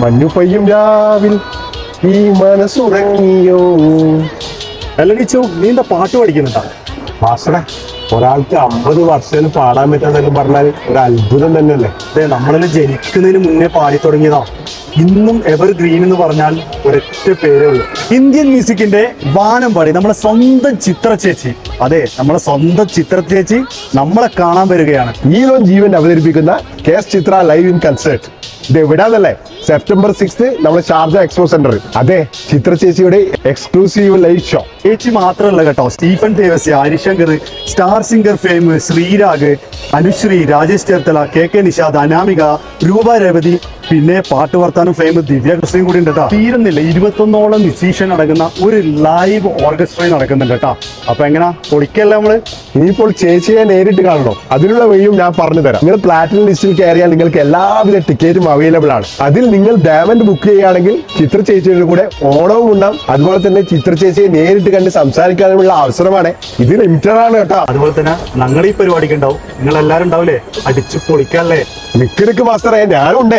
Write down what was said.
മഞ്ഞു പെയ്യും രാവിൽ. ഈ മനസ്സുറങ്ങിയോ? അല്ല ടീച്ചു നീ എന്താ പാട്ട് പഠിക്കുന്നുണ്ടാ? മാസ്റ്ററെ ഒരാൾക്ക് അമ്പത് വർഷം പാടാൻ പറ്റാന്നൊക്കെ പറഞ്ഞാൽ ഒരു അത്ഭുതം തന്നെയല്ലേ? അതെ നമ്മളിൽ ജനിക്കുന്നതിന് മുന്നേ പാടി തുടങ്ങിയതാ ഇന്നും എവർ ഗ്രീൻ എന്ന് പറഞ്ഞാൽ ഒരൊറ്റ പേരേ ഉള്ളൂ. ഇന്ത്യൻ മ്യൂസിക്കിന്റെ വാനം പാടി നമ്മളെ സ്വന്തം ചിത്ര ചേച്ചി. അതെ നമ്മുടെ സ്വന്തം ചിത്ര ചേച്ചി നമ്മളെ കാണാൻ വരികയാണ്. നീലോൻ ജീവൻ അവതരിപ്പിക്കുന്ന K S Chithra live in concert ഇത് എവിടാന്നല്ലേ സെപ്റ്റംബർ സിക്സ് നമ്മുടെ ഷാർജ എക്സ്പോ സെന്റർ അതെ ചിത്ര ചേച്ചിയുടെ എക്സ്ക്ലൂസീവ് ലൈവ് ഷോ ചേച്ചി മാത്രമല്ല കേട്ടോ Stephen Devassy Harisankar star singer fame Sreerag Anusree Rajesh Cherthala K K Nishad Anamika Roopa Revathi പിന്നെ പാട്ട് വർത്താനം ഫെയിം ദിവ്യ കൃഷ്ണയും കൂടി ഉണ്ട് കേട്ടോ. തീരുന്നില്ല ഇരുപത്തൊന്നോളം മ്യൂസീഷ്യൻ അടങ്ങുന്ന ഒരു ലൈവ് ഓർക്കസ്ട്രയും നടക്കുന്നുണ്ട് കേട്ടോ. അപ്പൊ എങ്ങനാ? പൊളിക്കല്ല നമ്മൾ? ഇനിയിപ്പോൾ ചേച്ചിയെ നേരിട്ട് കാണണോ? അതിനുള്ള വഴിയും ഞാൻ പറഞ്ഞു തരാം. നിങ്ങൾ പ്ലാറ്റിനം ലിസ്റ്റിൽ കയറിയാൽ നിങ്ങൾക്ക് എല്ലാവിധ ടിക്കറ്റും അവൈലബിൾ ആണ്. അതിൽ നിങ്ങൾ ഡയമണ്ട് ബുക്ക് ചെയ്യുകയാണെങ്കിൽ ചിത്ര ചേച്ചിയുടെ കൂടെ ഓണവും ഉണ്ടാവും. അതുപോലെ തന്നെ ചിത്ര ചേച്ചിയെ നേരിട്ട് കണ്ട് സംസാരിക്കാനുള്ള അവസരമാണ് ഇത് ലിമിറ്റഡ് ആണ് കേട്ടോ. അതുപോലെ തന്നെ ഞങ്ങളുടെ ഈ പരിപാടിക്ക് ഉണ്ടാവും. നിങ്ങൾ എല്ലാരും ഉണ്ടാവില്ലേ? അടിച്ചു പൊളിക്കല്ലേ? മാസ്റ്ററേ ഞാനും ഞാനുണ്ടേ